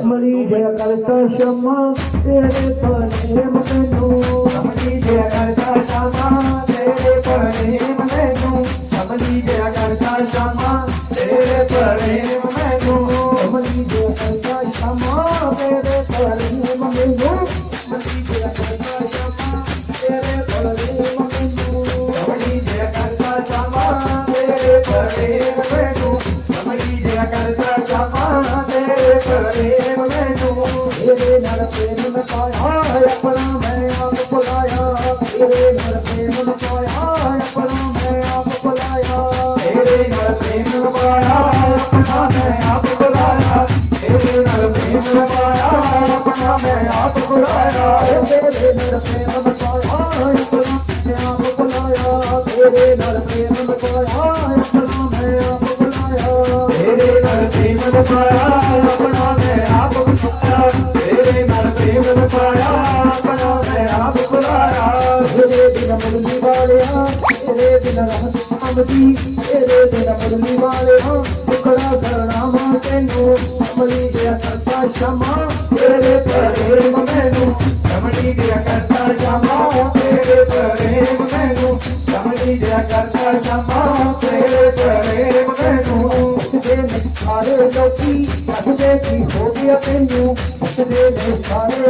रमणी जय करता क्षमा तेरे पने मनु रमणी जय करता क्षमा तेरे पने मनु रमणी जय करता क्षमा तेरे पने मनु नर प्रेम बसाया अपना मैं आप बुलाया तेरे नर प्रेम बसाया अपना मैं आप बुलाया तेरे नर प्रेम बसाया अपना मैं आप बुलाया तेरे नर प्रेम बसाया अपना मैं आप बुलाया तेरे नर प्रेम बसाया अपना मैं आप बुलाया तेरे नर प्रेम बसाया अपना मैं आप बुलाया तेरे नर प्रेम बसाया बदली वाले हाँ तेरे बिना रहत तो थामदी तेरे बिना बदली वाले हाँ टुकड़ा करना माँ तेनू। अमली दिया करता शमा तेरे प्रेम मैनू। अमली दिया करता शमा तेरे प्रेम मैनू। अमली दिया करता शमा तेरे प्रेम मैनू। सदे ने सारे लोकी सदे की हो गया तेनू सदे ने सारे